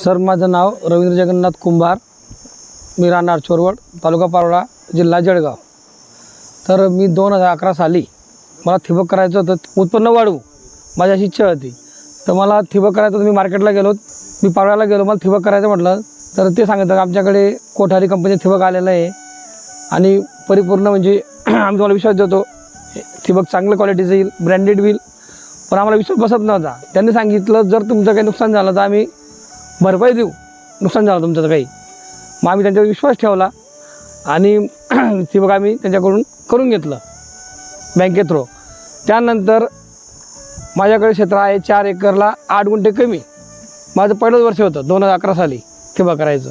Sir माझं नाव रवींद्र जगन्नाथ कुंभार. मी राहणार चोरवड तालुका पारोळा जिल्हा जळगाव. तर मी दोन हजार अकरा साली मला ठिबक करायचं होतं उत्पन्न वाढवू माझी अशी इच्छा होती. तर मला ठिबक करायचं होतं मी मार्केटला गेलो मी पारोळ्याला गेलो मला ठिबक करायचं म्हटलं. तर ते सांगितलं की आमच्याकडे कोठारी कंपनीचं ठिबक आलेलं आहे आणि परिपूर्ण म्हणजे आम्ही तुम्हाला विश्वास देतो ठिबक चांगलं क्वालिटीचं येईल ब्रँडेड येईल पण आम्हाला विश्वास बसत नव्हता. त्यांनी सांगितलं जर तुमचं काही नुकसान झालं तर आम्ही भरपाई देऊ. नुकसान झालं तुमचं तर काही. मग आम्ही त्यांच्यावर विश्वास ठेवला आणि ठिबक आम्ही त्यांच्याकडून करून घेतलं बँके थ्रू. त्यानंतर माझ्याकडे क्षेत्र आहे चार एकरला आठ गुंठे कमी. माझं पहिलंच वर्ष होतं दोन हजार अकरा साली ठिबक करायचं.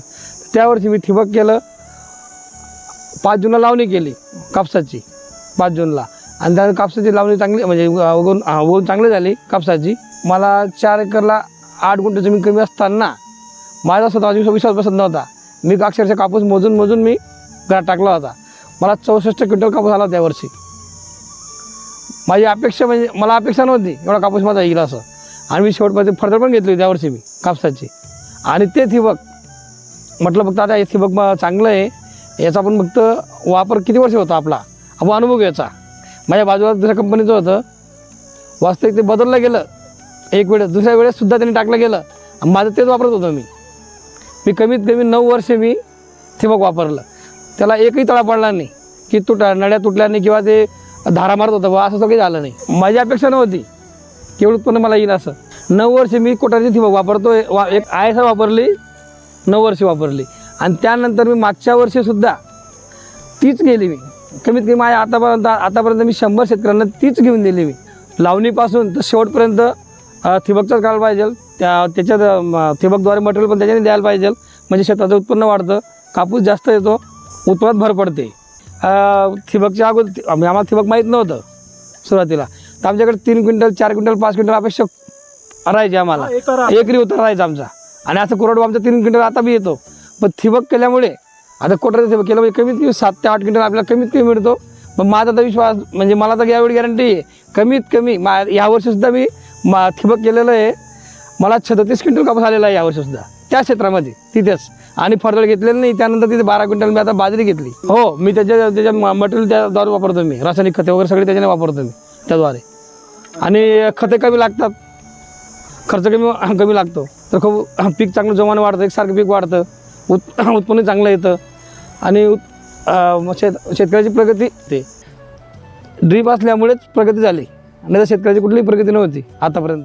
त्यावर्षी मी ठिबक केलं. पाच जूनला लावणी केली कापसाची. पाच जूनला. आणि त्या कापसाची लावणी चांगली म्हणजे उगवून उगवून चांगली झाली कापसाची. मला चार एकरला आठ गुंठे जमीन कमी असताना माझा स्वतः विश्वास विश्वास बसत नव्हता. मी अक्षरशः कापूस मोजून मोजून मी घरात टाकला होता. मला चौसष्ट क्विंटल कापूस आला त्या वर्षी माझी अपेक्षा म्हणजे मला अपेक्षा नव्हती एवढा कापूस माझा येईल असं. आणि मी शेवटपर्यंत फर्दर पण घेतली त्या वर्षी मी कापसाची. आणि ते थिबक म्हटलं फक्त आता हे ठिबक मग चांगलं आहे. याचा पण फक्त वापर किती वर्ष होता आपला? आपण अनुभव घ्यायचा. माझ्या बाजूला दुसऱ्या कंपनीचं होतं. वास्तविक ते बदललं गेलं. एक वेळेस दुसऱ्या वेळेस सुद्धा त्यांनी टाकलं गेलं. माझं तेच वापरत होतो मी. मी कमीत कमी नऊ वर्षे मी ठिबक वापरलं. त्याला एकही तळा पडला नाही की तुट नड्या तुटल्या नाही किंवा ते धारा मारत होतं बा असं सगळं झालं नाही. माझी अपेक्षा नव्हती की उत्पन्न मला येईल असं. नऊ वर्षे मी कोटाची ठिबक वापरतो वा एक आय एस वापरली नऊ वर्षे वापरली. आणि त्यानंतर मी मागच्या वर्षीसुद्धा तीच गेली मी. कमीत कमी माझ्या आतापर्यंत आतापर्यंत मी शंभर शेतकऱ्यांना तीच घेऊन दिली मी. लावणीपासून तर शेवटपर्यंत अ, ठिबकचाच करायला पाहिजे. त्या त्याच्यात ठिबकद्वारे मटेरियल पण त्याच्याने द्यायला पाहिजे. म्हणजे शेताचं उत्पन्न वाढतं. कापूस जास्त येतो. उत्पन्नात भर पडते. अ, ठिबकच्या अगोदर आम्हाला ठिबक माहीत नव्हतं सुरुवातीला. तर आमच्याकडे तीन क्विंटल चार क्विंटल पाच क्विंटल अपेक्षा राहायचे आम्हाला. एकरी उतर राहायचा आमचा. आणि असं कोरडवा आमचा तीन क्विंटल आता बी येतो. पण ठिबक केल्यामुळे आता कोटराचं ठिबक केलं म्हणजे कमीत कमी सात ते आठ क्विंटल आपल्याला कमीत कमी मिळतो. पण माझा तर विश्वास म्हणजे मला तर यावेळी गॅरंटी आहे. कमीत कमी मा यावर्षीसुद्धा मी मा ठिबक केलेलं आहे. मला छत्तीस क्विंटल कापूस आलेला आहे यावर्षीसुद्धा. त्या क्षेत्रामध्ये तिथेच. आणि फरदळ घेतलेलं नाही. त्यानंतर तिथे बारा क्विंटल मी आता बाजरी घेतली. हो मी त्याच्या त्याच्या मटेरियल त्याद्वारे वापरतो मी. रासायनिक खते वगैरे सगळे त्याच्याने वापरतो मी त्याद्वारे. आणि खते कमी लागतात. खर्च कमी कमी लागतो. तर खूप पीक चांगलं जोमाने वाढतं एकसारखं पीक वाढतं. उत् उत्पन्न चांगलं येतं. आणि शेत शेतकऱ्याची प्रगती ते. ड्रीप असल्यामुळेच प्रगती झाली. नाही तर शेतकऱ्याची कुठलीही प्रगती नव्हती आतापर्यंत.